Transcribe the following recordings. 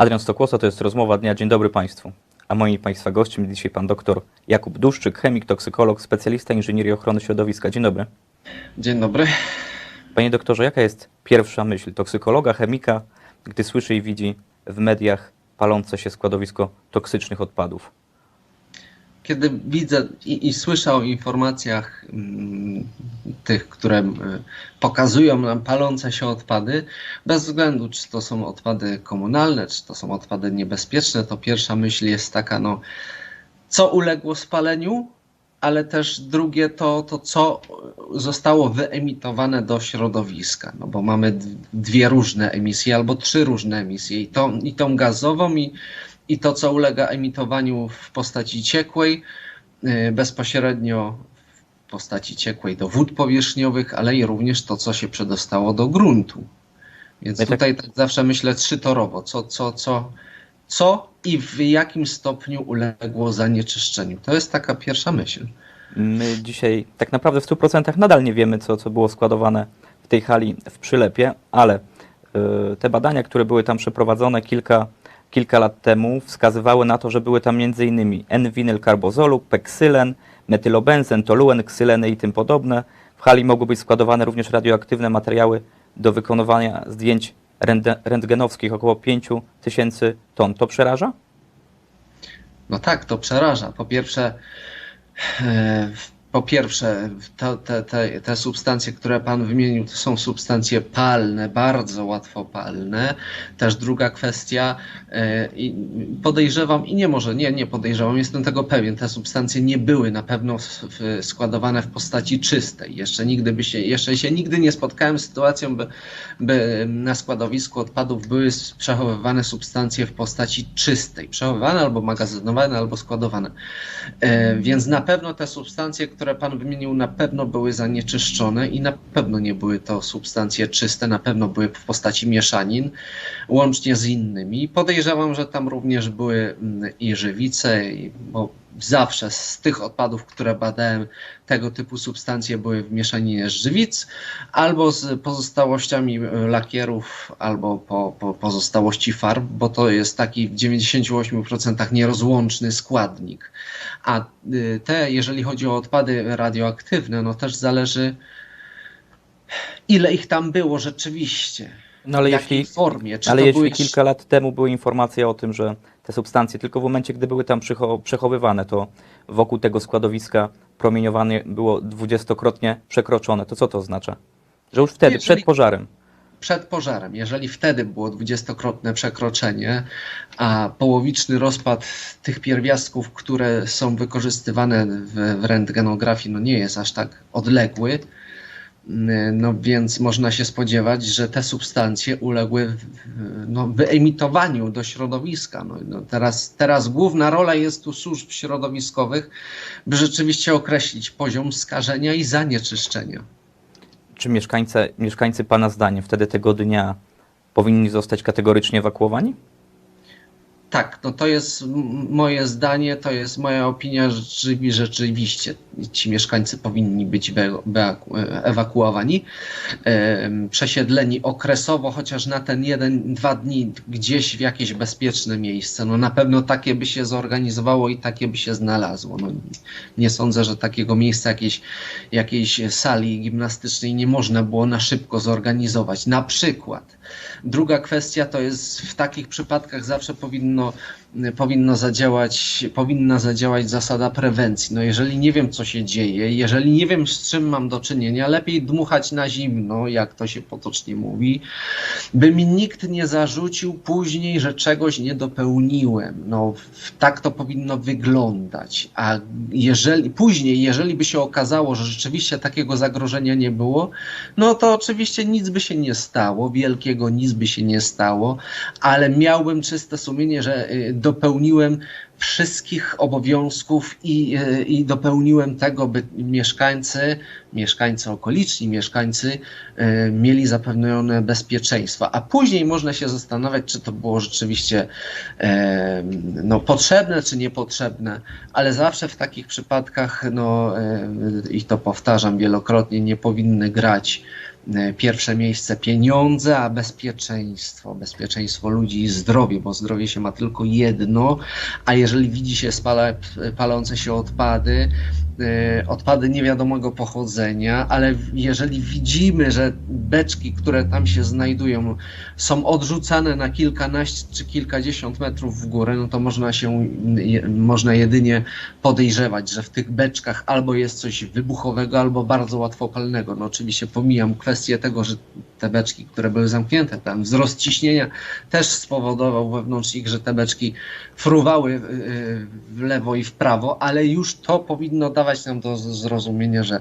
Adrian Stokłosa, to jest rozmowa dnia. Dzień dobry Państwu. A moim Państwa gościem jest dzisiaj Pan doktor Jakub Duszczyk, chemik, toksykolog, specjalista inżynierii ochrony środowiska. Dzień dobry. Dzień dobry. Panie doktorze, jaka jest pierwsza myśl toksykologa, chemika, gdy słyszy i widzi w mediach palące się składowisko toksycznych odpadów? Kiedy widzę i, i słyszę o informacjach mm, tych, które y, pokazują nam palące się odpady, bez względu czy to są odpady komunalne, czy to są odpady niebezpieczne, to pierwsza myśl jest taka, no, co uległo spaleniu, ale też drugie to, to co zostało wyemitowane do środowiska, no bo mamy dwie różne emisje albo trzy różne emisje, i tą, i tą gazową, i, i to, co ulega emitowaniu w postaci ciekłej, y, bezpośrednio w postaci ciekłej do wód powierzchniowych, ale i również to, co się przedostało do gruntu. Więc My tak- tutaj tak zawsze myślę trzytorowo, co, co, co, co i w jakim stopniu uległo zanieczyszczeniu. To jest taka pierwsza myśl. My dzisiaj tak naprawdę w 100% nadal nie wiemy, co, co było składowane w tej hali w Przylepie, ale y, te badania, które były tam przeprowadzone kilka, kilka lat temu, wskazywały na to, że były tam m.in. N-winylkarbozolu, peksylen, metylobenzen, toluen, ksyleny i tym podobne. W hali mogły być składowane również radioaktywne materiały do wykonywania zdjęć rentge- rentgenowskich, około 5 tysięcy ton. To przeraża? No tak, to przeraża. Po pierwsze, e, po pierwsze, to, te, te, te substancje, które Pan wymienił, to są substancje palne, bardzo łatwo palne. Też druga kwestia, e, podejrzewam, i nie może, nie, nie podejrzewam, jestem tego pewien, te substancje nie były na pewno składowane w postaci czystej. Jeszcze nigdy by się, jeszcze się nigdy nie spotkałem z sytuacją, by, by na składowisku odpadów były przechowywane substancje w postaci czystej. Przechowywane albo magazynowane, albo składowane. E, więc na pewno te substancje, które Pan wymienił, na pewno były zanieczyszczone i na pewno nie były to substancje czyste, na pewno były w postaci mieszanin, łącznie z innymi. Podejrzewam, że tam również były mm, i żywice, i, bo zawsze z tych odpadów, które badałem, tego typu substancje były w mieszaninie żywic, albo z pozostałościami lakierów, albo po, po pozostałości farb, bo to jest taki w 98% nierozłączny składnik. A y, te, jeżeli chodzi o odpady radioaktywne, no też zależy, ile ich tam było rzeczywiście. No ale w jakiej jeśli, formie. Czy ale jeśli były kilka lat temu były informacje o tym, że te substancje tylko w momencie, gdy były tam przechowywane, to wokół tego składowiska promieniowanie było dwudziestokrotnie przekroczone, to co to oznacza? Że już wtedy, przed pożarem. przed pożarem. Jeżeli wtedy było dwudziestokrotne przekroczenie, a połowiczny rozpad tych pierwiastków, które są wykorzystywane w, w rentgenografii, no nie jest aż tak odległy, no więc można się spodziewać, że te substancje uległy no, wyemitowaniu do środowiska. No, no teraz, teraz główna rola jest tu służb środowiskowych, by rzeczywiście określić poziom skażenia i zanieczyszczenia. Czy mieszkańcy, mieszkańcy Pana zdaniem wtedy tego dnia powinni zostać kategorycznie ewakuowani? Tak, no to jest moje zdanie, to jest moja opinia, że rzeczy- rzeczywiście ci mieszkańcy powinni być beaku- ewakuowani, przesiedleni okresowo, chociaż na ten jeden, dwa dni gdzieś w jakieś bezpieczne miejsce. No na pewno takie by się zorganizowało i takie by się znalazło. No, nie sądzę, że takiego miejsca, jakiejś, jakiejś sali gimnastycznej nie można było na szybko zorganizować. Na przykład. Druga kwestia to jest w takich przypadkach zawsze powinno, powinno zadziałać, powinna zadziałać zasada prewencji. No jeżeli nie wiem, co się dzieje, jeżeli nie wiem, z czym mam do czynienia, lepiej dmuchać na zimno, jak to się potocznie mówi, by mi nikt nie zarzucił później, że czegoś nie dopełniłem. No, tak to powinno wyglądać. A jeżeli później, jeżeli by się okazało, że rzeczywiście takiego zagrożenia nie było, no to oczywiście nic by się nie stało, wielkiego nic by się nie stało, ale miałbym czyste sumienie, że y, dopełniłem wszystkich obowiązków i, y, i dopełniłem tego, by mieszkańcy, mieszkańcy okoliczni, mieszkańcy y, mieli zapewnione bezpieczeństwo. A później można się zastanawiać, czy to było rzeczywiście e, no, potrzebne, czy niepotrzebne, ale zawsze w takich przypadkach, no, e, i to powtarzam wielokrotnie, nie powinny grać e, pierwsze miejsce pieniądze, a bezpieczeństwo, bezpieczeństwo ludzi i zdrowie, bo zdrowie się ma tylko jedno, a jeżeli widzi się spala, palące się odpady, e, odpady niewiadomego pochodzenia, ale jeżeli widzimy, że beczki, które tam się znajdują, są odrzucane na kilkanaście czy kilkadziesiąt metrów w górę, no to można się, można jedynie podejrzewać, że w tych beczkach albo jest coś wybuchowego, albo bardzo łatwopalnego. No oczywiście pomijam kwestię tego, że te beczki, które były zamknięte, tam wzrost ciśnienia też spowodował wewnątrz nich, że te beczki fruwały y, w lewo i w prawo, ale już to powinno dawać nam do zrozumienia, że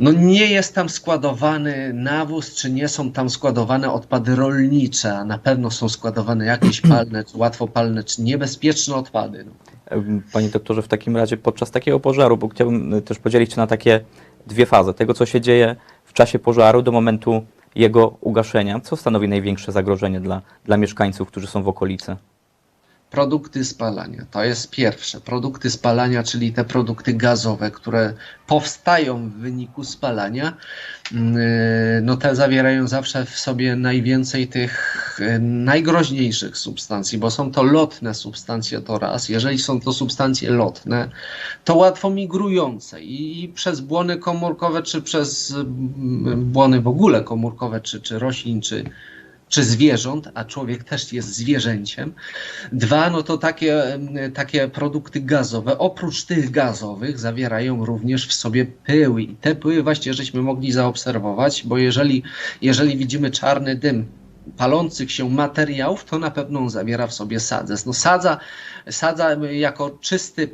no nie jest tam składowany nawóz, czy nie są tam składowane odpady rolnicze, a na pewno są składowane jakieś palne, czy łatwopalne, czy niebezpieczne odpady. No. Panie doktorze, w takim razie podczas takiego pożaru, bo chciałbym y, też podzielić się na takie dwie fazy. Tego, co się dzieje w czasie pożaru do momentu jego ugaszenia. Co stanowi największe zagrożenie dla, dla mieszkańców, którzy są w okolicy? Produkty spalania to jest pierwsze. Produkty spalania, czyli te produkty gazowe, które powstają w wyniku spalania, yy, no te zawierają zawsze w sobie najwięcej tych yy, najgroźniejszych substancji, bo są to lotne substancje to raz. Jeżeli są to substancje lotne, to łatwo migrujące i przez błony komórkowe, czy przez mm, błony w ogóle komórkowe, czy, czy roślin, czy, czy zwierząt, a człowiek też jest zwierzęciem. Dwa, no to takie, takie produkty gazowe, oprócz tych gazowych, zawierają również w sobie pyły. I te pyły właśnie żeśmy mogli zaobserwować, bo jeżeli, jeżeli widzimy czarny dym palących się materiałów, to na pewno on zawiera w sobie sadzes. No sadza, sadza jako czysty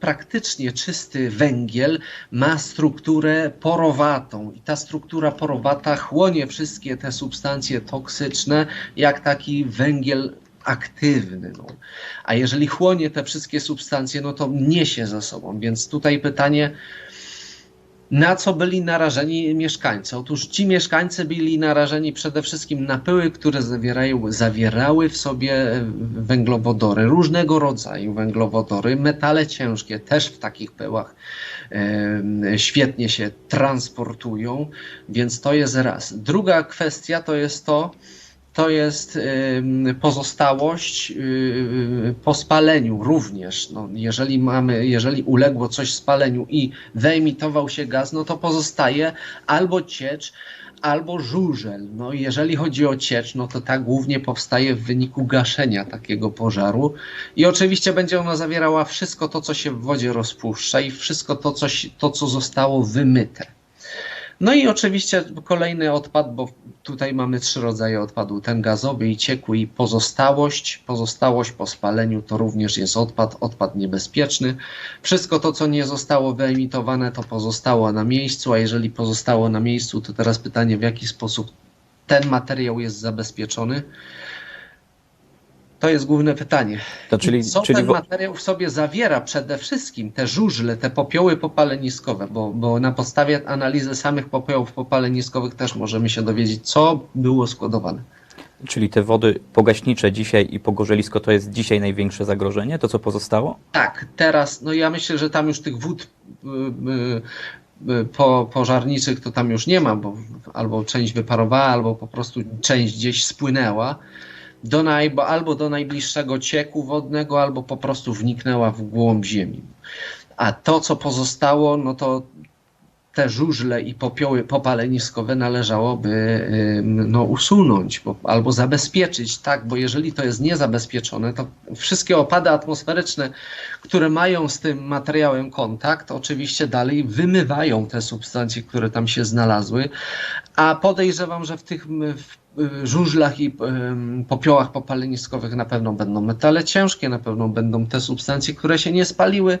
praktycznie czysty węgiel ma strukturę porowatą i ta struktura porowata chłonie wszystkie te substancje toksyczne jak taki węgiel aktywny. No. A jeżeli chłonie te wszystkie substancje, no to niesie ze sobą. Więc tutaj pytanie, na co byli narażeni mieszkańcy? Otóż ci mieszkańcy byli narażeni przede wszystkim na pyły, które zawierają, zawierały w sobie węglowodory, różnego rodzaju węglowodory, metale ciężkie też w takich pyłach e, świetnie się transportują, więc to jest raz. Druga kwestia to jest to, to jest pozostałość yy, po spaleniu również. No, jeżeli mamy, jeżeli uległo coś spaleniu i wyemitował się gaz, no to pozostaje albo ciecz, albo żużel. No jeżeli chodzi o ciecz, no to ta głównie powstaje w wyniku gaszenia takiego pożaru i oczywiście będzie ona zawierała wszystko to, co się w wodzie rozpuszcza i wszystko to, co, to, co zostało wymyte. No i oczywiście kolejny odpad, bo tutaj mamy trzy rodzaje odpadu: ten gazowy i ciekły i pozostałość. Pozostałość po spaleniu to również jest odpad, odpad niebezpieczny. Wszystko to, co nie zostało wyemitowane, to pozostało na miejscu, a jeżeli pozostało na miejscu, to teraz pytanie, w jaki sposób ten materiał jest zabezpieczony. To jest główne pytanie. To czyli, Co czyli ten materiał w sobie zawiera przede wszystkim? Te żużle, te popioły popaleniskowe, bo, bo na podstawie analizy samych popiołów popaleniskowych też możemy się dowiedzieć, co było składowane. czyli te wody pogaśnicze dzisiaj i pogorzelisko to jest dzisiaj największe zagrożenie, to co pozostało? Tak, teraz, no ja myślę, że tam już tych wód y, y, y, po, pożarniczych to tam już nie ma, bo albo część wyparowała, albo po prostu część gdzieś spłynęła. Do naj, bo albo do najbliższego cieku wodnego, albo po prostu wniknęła w głąb ziemi. A to, co pozostało, no to te żużle i popioły popaleniskowe należałoby no, usunąć bo, albo zabezpieczyć, tak, bo jeżeli to jest niezabezpieczone, to wszystkie opady atmosferyczne, które mają z tym materiałem kontakt, oczywiście dalej wymywają te substancje, które tam się znalazły, a podejrzewam, że w tych w, żużlach i popiołach popaleniskowych na pewno będą metale ciężkie, na pewno będą te substancje, które się nie spaliły,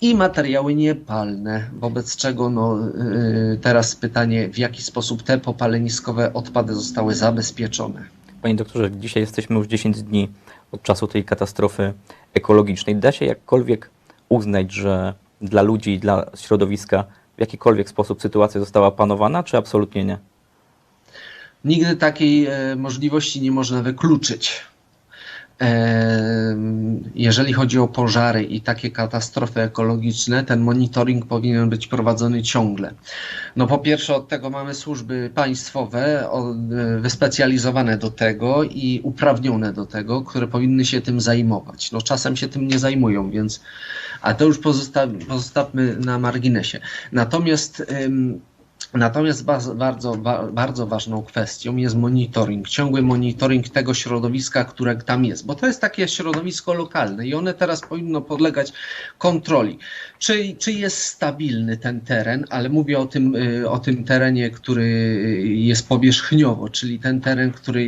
i materiały niepalne, wobec czego no, yy, teraz pytanie, w jaki sposób te popaleniskowe odpady zostały zabezpieczone. Panie doktorze, dzisiaj jesteśmy już 10 dni od czasu tej katastrofy ekologicznej. Da się jakkolwiek uznać, że dla ludzi dla środowiska w jakikolwiek sposób sytuacja została opanowana, czy absolutnie nie? Nigdy takiej e, możliwości nie można wykluczyć. Em, Jeżeli chodzi o pożary i takie katastrofy ekologiczne, ten monitoring powinien być prowadzony ciągle. No po pierwsze od tego mamy służby państwowe e, wyspecjalizowane do tego i uprawnione do tego, które powinny się tym zajmować. No czasem się tym nie zajmują, więc a to już pozosta- pozostawmy na marginesie. Natomiast Natomiast bardzo, bardzo ważną kwestią jest monitoring, ciągły monitoring tego środowiska, które tam jest, bo to jest takie środowisko lokalne i one teraz powinno podlegać kontroli. Czy, czy jest stabilny ten teren, ale mówię o tym, y, o tym terenie, który jest powierzchniowo, czyli ten teren, który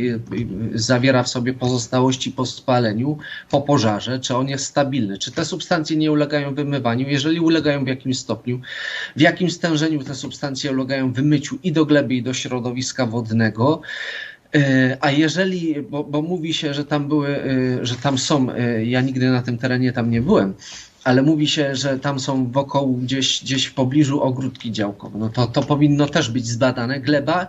y, zawiera w sobie pozostałości po spaleniu, po pożarze, czy on jest stabilny, czy te substancje nie ulegają wymywaniu, jeżeli ulegają w jakimś stopniu, w jakim stężeniu te substancje ulegają wymyciu i do gleby, i do środowiska wodnego. E, A jeżeli, bo, bo mówi się, że tam były, e, że tam są, e, ja nigdy na tym terenie tam nie byłem, ale mówi się, że tam są wokoło gdzieś, gdzieś w pobliżu ogródki działkowe. No to, to powinno też być zbadane. Gleba,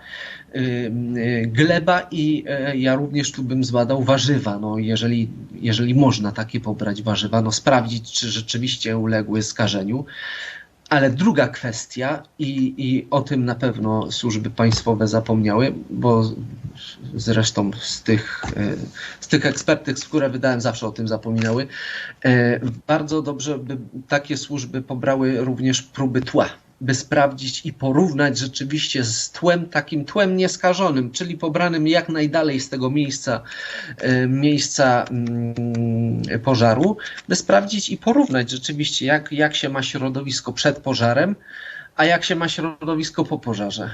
gleba i ja również tu bym zbadał warzywa. No jeżeli, jeżeli można takie pobrać warzywa, no sprawdzić, czy rzeczywiście uległy skażeniu. Ale druga kwestia, i, i o tym na pewno służby państwowe zapomniały, bo zresztą z tych, e, z tych ekspertyz, które wydałem, zawsze o tym zapominały. e, Bardzo dobrze by takie służby pobrały również próby tła, by sprawdzić i porównać rzeczywiście z tłem, takim tłem nieskażonym, czyli pobranym jak najdalej z tego miejsca, e, miejsca mm, pożaru, by sprawdzić i porównać rzeczywiście, jak, jak się ma środowisko przed pożarem, a jak się ma środowisko po pożarze.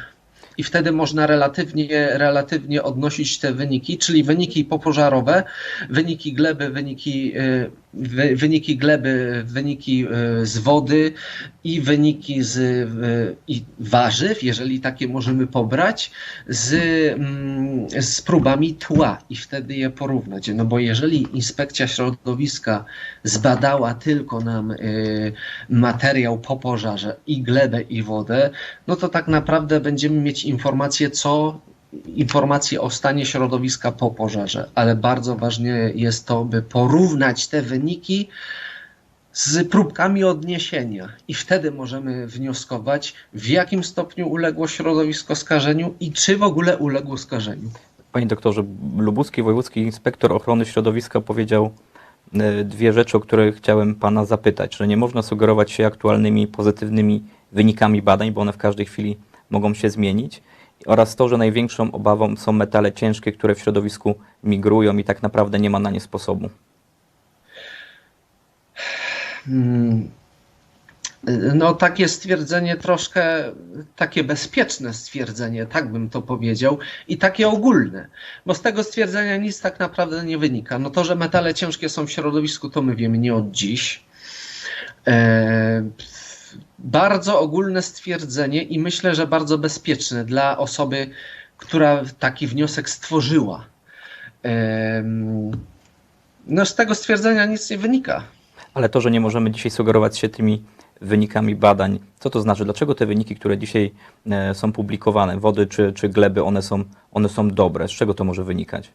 I wtedy można relatywnie, relatywnie odnosić te wyniki, czyli wyniki popożarowe, wyniki gleby, wyniki, y, wy, wyniki gleby, wyniki y, z wody i wyniki z y, i warzyw, jeżeli takie możemy pobrać, z, mm, z próbami tła i wtedy je porównać. No bo jeżeli inspekcja środowiska zbadała tylko nam y, materiał po pożarze i glebę i wodę, no to tak naprawdę będziemy mieć informacje, co informacje o stanie środowiska po pożarze, ale bardzo ważne jest to, by porównać te wyniki z próbkami odniesienia. I wtedy możemy wnioskować, w jakim stopniu uległo środowisko skażeniu i czy w ogóle uległo skażeniu. Panie doktorze, Lubuski Wojewódzki Inspektor Ochrony Środowiska powiedział e, dwie rzeczy, o które chciałem Pana zapytać, że nie można sugerować się aktualnymi pozytywnymi wynikami badań, bo one w każdej chwili mogą się zmienić oraz to, że największą obawą są metale ciężkie, które w środowisku migrują i tak naprawdę nie ma na nie sposobu. Mm, No, takie stwierdzenie troszkę, takie bezpieczne stwierdzenie, tak bym to powiedział, i takie ogólne, bo z tego stwierdzenia nic tak naprawdę nie wynika. No to, że metale ciężkie są w środowisku, to my wiemy nie od dziś. E, bardzo ogólne stwierdzenie i myślę, że bardzo bezpieczne dla osoby, która taki wniosek stworzyła. No, z tego stwierdzenia nic nie wynika. Ale to, że nie możemy dzisiaj sugerować się tymi wynikami badań, co to znaczy? Dlaczego te wyniki, które dzisiaj e, są publikowane, wody czy, czy gleby, one są, one są dobre? Z czego to może wynikać?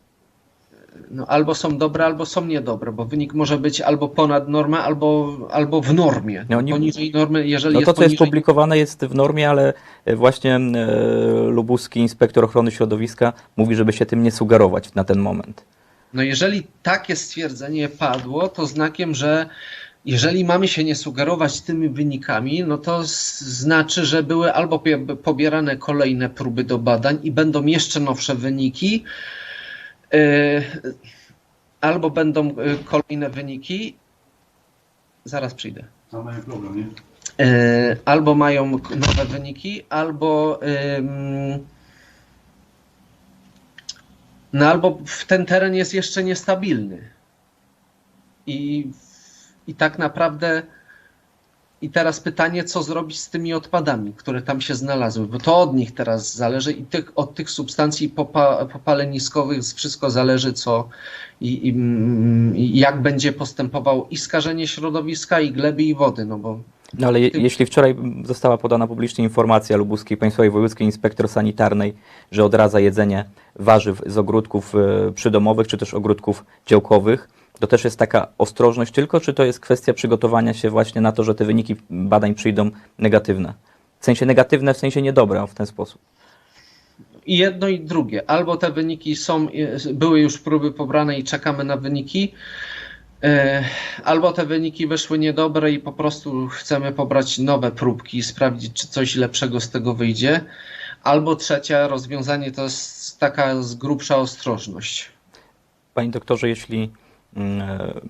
No, albo są dobre, albo są niedobre, bo wynik może być albo ponad normę, albo, albo w normie. No, nie- Poniżej normy, jeżeli No jest to, co jest poniżej, publikowane, jest w normie, ale e, właśnie e, lubuski inspektor ochrony środowiska mówi, żeby się tym nie sugerować na ten moment. no jeżeli takie stwierdzenie padło, to znakiem, że jeżeli mamy się nie sugerować tymi wynikami, no to znaczy, że były albo pobierane kolejne próby do badań i będą jeszcze nowsze wyniki, albo będą yy, kolejne wyniki. Zaraz przyjdę. Tam mają problem, nie? E, albo mają nowe wyniki, albo no albo ten teren jest jeszcze niestabilny. I, I tak naprawdę i teraz pytanie, co zrobić z tymi odpadami, które tam się znalazły, bo to od nich teraz zależy i tych, od tych substancji popa, popaleniskowych wszystko zależy, co i, i, mm, i jak będzie postępował i skażenie środowiska, i gleby, i wody, no bo No ale je, jeśli wczoraj została podana publicznie informacja lubuskiej Państwowej Wojewódzkiej Inspektor Sanitarnej, że odradza jedzenie warzyw z ogródków e, przydomowych czy też ogródków działkowych, to też jest taka ostrożność tylko, czy to jest kwestia przygotowania się właśnie na to, że te wyniki badań przyjdą negatywne? W sensie negatywne, w sensie niedobre, w ten sposób. I jedno i drugie. Albo te wyniki są, były już próby pobrane i czekamy na wyniki, e, albo te wyniki wyszły niedobre i po prostu chcemy pobrać nowe próbki i sprawdzić, czy coś lepszego z tego wyjdzie. Albo trzecie rozwiązanie to jest taka grubsza ostrożność. Panie doktorze, jeśli mm, e,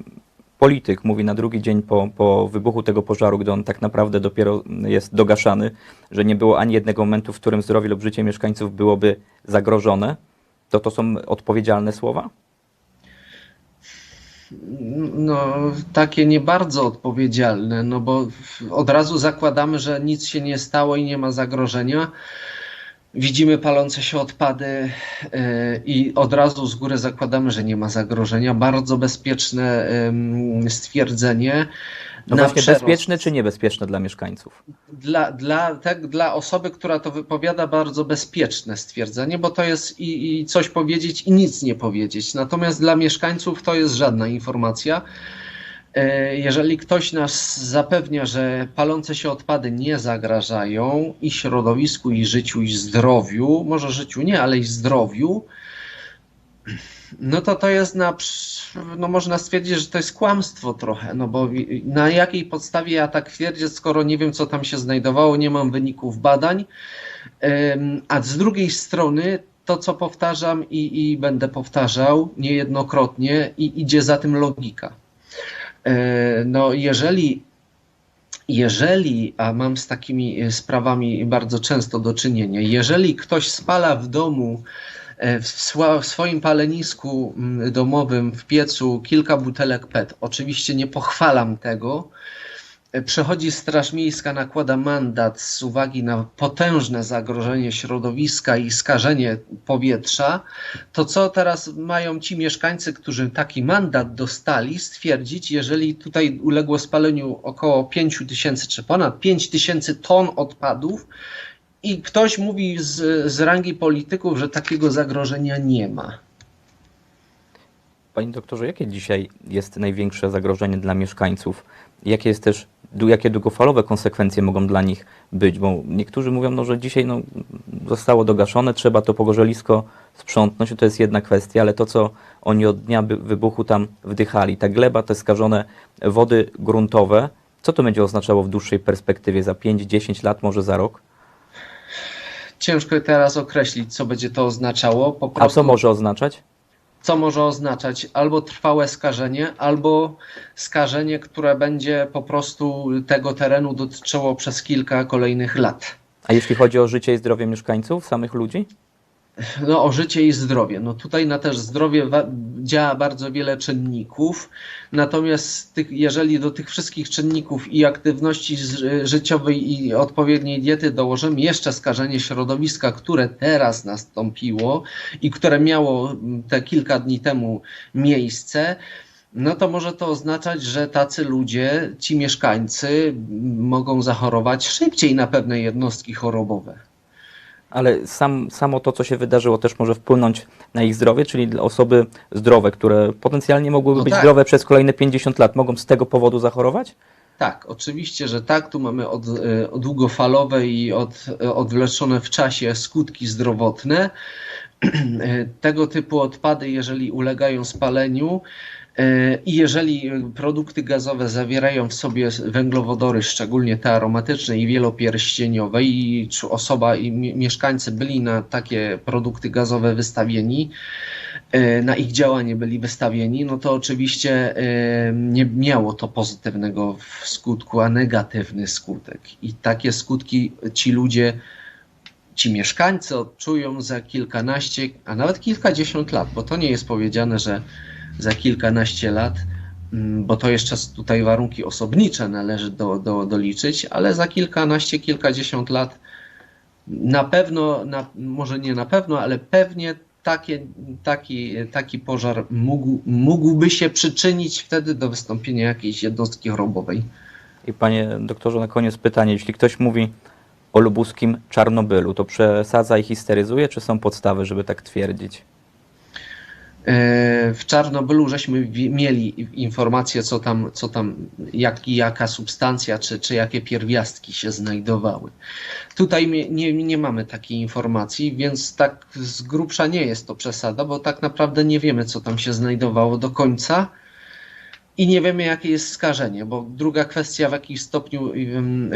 polityk mówi na drugi dzień po, po wybuchu tego pożaru, gdy on tak naprawdę dopiero jest dogaszany, że nie było ani jednego momentu, w którym zdrowie lub życie mieszkańców byłoby zagrożone, to to są odpowiedzialne słowa? No, takie nie bardzo odpowiedzialne, no bo od razu zakładamy, że nic się nie stało i nie ma zagrożenia. Widzimy palące się odpady yy, i od razu z góry zakładamy, że nie ma zagrożenia. Bardzo bezpieczne stwierdzenie. No właśnie, przerost. bezpieczne czy niebezpieczne dla mieszkańców? Dla, dla, tak, dla osoby, która to wypowiada, bardzo bezpieczne stwierdzenie, bo to jest i, i coś powiedzieć, i nic nie powiedzieć. Natomiast dla mieszkańców to jest żadna informacja. E, Jeżeli ktoś nas zapewnia, że palące się odpady nie zagrażają i środowisku, i życiu, i zdrowiu, może życiu nie, ale i zdrowiu, no to to jest na, no można stwierdzić, że to jest kłamstwo trochę, no bo na jakiej podstawie ja tak twierdzę, skoro nie wiem, co tam się znajdowało, nie mam wyników badań, a z drugiej strony to, co powtarzam i, i będę powtarzał niejednokrotnie i idzie za tym logika. Yy, No jeżeli jeżeli, a mam z takimi e, sprawami bardzo często do czynienia, jeżeli ktoś spala w domu, e, w sła- w swoim palenisku mm, domowym, w piecu kilka butelek PET, oczywiście nie pochwalam tego, e, przychodzi Straż Miejska, nakłada mandat z uwagi na potężne zagrożenie środowiska i skażenie powietrza, to co teraz mają ci mieszkańcy, którzy taki mandat dostali, stwierdzić, jeżeli tutaj uległo spaleniu około 5 tysięcy czy ponad 5 tysięcy ton odpadów i ktoś mówi z, z rangi polityków, że takiego zagrożenia nie ma. Panie doktorze, jakie dzisiaj jest największe zagrożenie dla mieszkańców? Jakie jest też, jakie długofalowe konsekwencje mogą dla nich być? Bo niektórzy mówią, no, że dzisiaj no, zostało dogaszone, trzeba to pogorzelisko sprzątnąć, to jest jedna kwestia, ale to, co oni od dnia wybuchu tam wdychali, ta gleba, te skażone wody gruntowe, co to będzie oznaczało w dłuższej perspektywie, za 5-10 lat, może za rok? Ciężko teraz określić, co będzie to oznaczało. Po A prostu, co może oznaczać? co może oznaczać albo trwałe skażenie, albo skażenie, które będzie po prostu tego terenu dotyczyło przez kilka kolejnych lat. A jeśli chodzi o życie i zdrowie mieszkańców, samych ludzi? No, o życie i zdrowie. No tutaj na też zdrowie działa bardzo wiele czynników, natomiast tych, jeżeli do tych wszystkich czynników i aktywności życiowej i odpowiedniej diety dołożymy jeszcze skażenie środowiska, które teraz nastąpiło i które miało mm, te kilka dni temu miejsce, no to może to oznaczać, że tacy ludzie, ci mieszkańcy m, mogą zachorować szybciej na pewne jednostki chorobowe. Ale sam, samo to, co się wydarzyło, też może wpłynąć na ich zdrowie, czyli dla osoby zdrowe, które potencjalnie mogłyby No być tak. zdrowe przez kolejne 50 lat, mogą z tego powodu zachorować? Tak, oczywiście, że tak. Tu mamy od, e, od długofalowe i od, e, odwleczone w czasie skutki zdrowotne. E, Tego typu odpady, jeżeli ulegają spaleniu e, i jeżeli produkty gazowe zawierają w sobie węglowodory, szczególnie te aromatyczne i wielopierścieniowe, i czy osoba i mi- mieszkańcy byli na takie produkty gazowe wystawieni, e, na ich działanie byli wystawieni, no to oczywiście e, nie miało to pozytywnego skutku, a negatywny skutek. I takie skutki ci ludzie, ci mieszkańcy odczują za kilkanaście, a nawet kilkadziesiąt lat, bo to nie jest powiedziane, że za kilkanaście lat, mm, bo to jeszcze tutaj warunki osobnicze należy do, do, doliczyć, ale za kilkanaście, kilkadziesiąt lat na pewno, na, może nie na pewno, ale pewnie takie, taki, taki pożar mógł, mógłby się przyczynić wtedy do wystąpienia jakiejś jednostki chorobowej. I panie doktorze, na koniec pytanie. Jeśli ktoś mówi o lubuskim Czarnobylu, to przesadza i histeryzuje, czy są podstawy, żeby tak twierdzić? E, W Czarnobylu żeśmy mieli informację, co tam, co tam jak, jaka substancja, czy, czy jakie pierwiastki się znajdowały. Tutaj nie, nie mamy takiej informacji, więc tak z grubsza nie jest to przesada, bo tak naprawdę nie wiemy, co tam się znajdowało do końca i nie wiemy, jakie jest skażenie, bo druga kwestia, w jaki stopniu,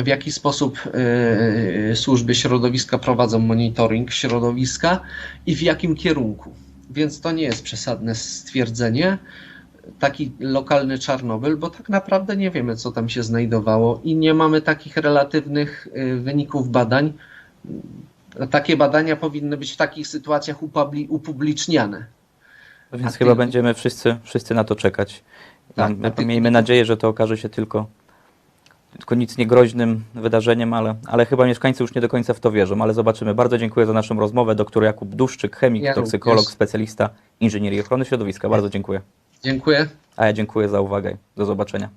w jaki sposób yy, służby środowiska prowadzą monitoring środowiska i w jakim kierunku. Więc to nie jest przesadne stwierdzenie, taki lokalny Czarnobyl, bo tak naprawdę nie wiemy, co tam się znajdowało i nie mamy takich relatywnych y, wyników badań. Takie badania powinny być w takich sytuacjach upubli- upubliczniane. Więc A ty- chyba będziemy wszyscy, wszyscy na to czekać. Tak, a ty- Miejmy nadzieję, że to okaże się tylko, tylko nic niegroźnym wydarzeniem, ale, ale chyba mieszkańcy już nie do końca w to wierzą. Ale zobaczymy. Bardzo dziękuję za naszą rozmowę. Doktor Jakub Duszczyk, chemik, Ja toksykolog, specjalista inżynierii ochrony środowiska. Bardzo dziękuję. Dziękuję. A ja dziękuję za uwagę. Do zobaczenia.